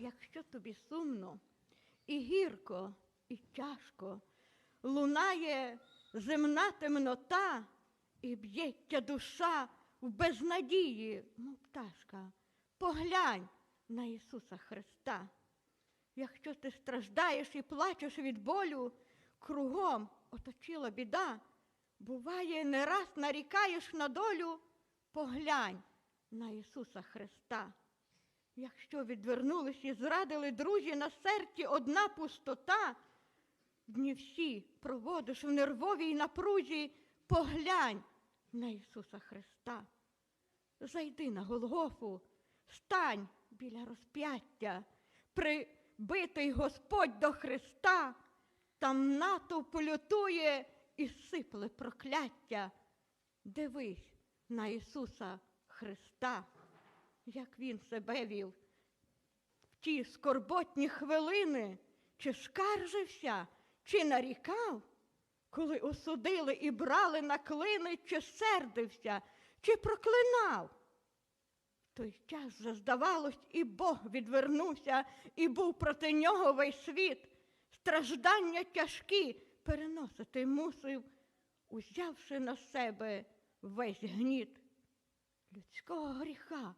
якщо тобі сумно, і гірко, і тяжко, лунає земна темнота, і б'ється душа в безнадії, мов пташка, поглянь на Ісуса Христа. Якщо ти страждаєш і плачеш від болю, кругом оточила біда, буває, не раз нарікаєш на долю, поглянь на Ісуса Христа. Якщо відвернулись і зрадили друзі на серці одна пустота, дні всі проводиш в нервовій напрузі, поглянь на Ісуса Христа. Зайди на Голгофу, стань біля розп'яття, прибитий Господь до Христа, там натовп лютує і сипле прокляття. Дивись на Ісуса Христа, як Він себе вів в ті скорботні хвилини, чи скаржився, чи нарікав, коли осудили і брали на клини, чи сердився, чи проклинав. В той час вже здавалось, і Бог відвернувся, і був проти нього весь світ. Страждання тяжкі переносити мусив, узявши на себе весь гніт людського гріха.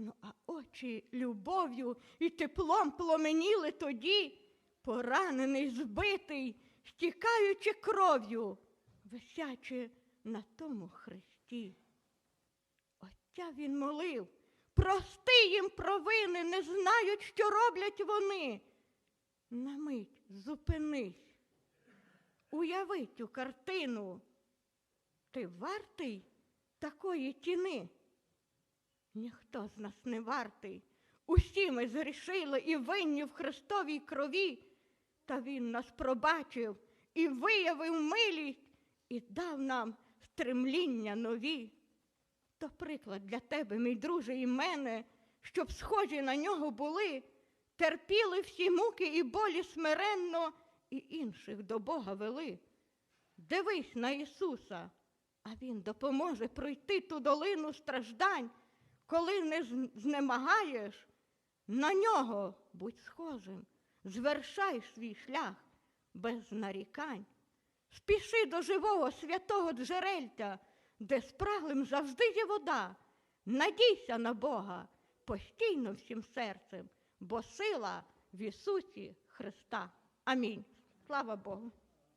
Ну, а очі любов'ю і теплом пломеніли тоді, поранений, збитий, стікаючи кров'ю, висячи на тому хресті. Отця він молив, прости їм провини, не знають, що роблять вони. На мить зупинись, уяви цю картину. Ти вартий такої тіни? Ніхто з нас не вартий. Усі ми згрішили і винні в Христовій крові, та Він нас пробачив і виявив милість, і дав нам стремління нові. То приклад для тебе, мій друже, і мене, щоб схожі на нього були, терпіли всі муки і болі смиренно, і інших до Бога вели. Дивись на Ісуса, а Він допоможе пройти ту долину страждань, коли не знемагаєш, на нього будь схожим, звершай свій шлях без нарікань. Спіши до живого святого джерельця, де спраглим завжди є вода. Надійся на Бога постійно всім серцем, бо сила в Ісусі Христа. Амінь. Слава Богу.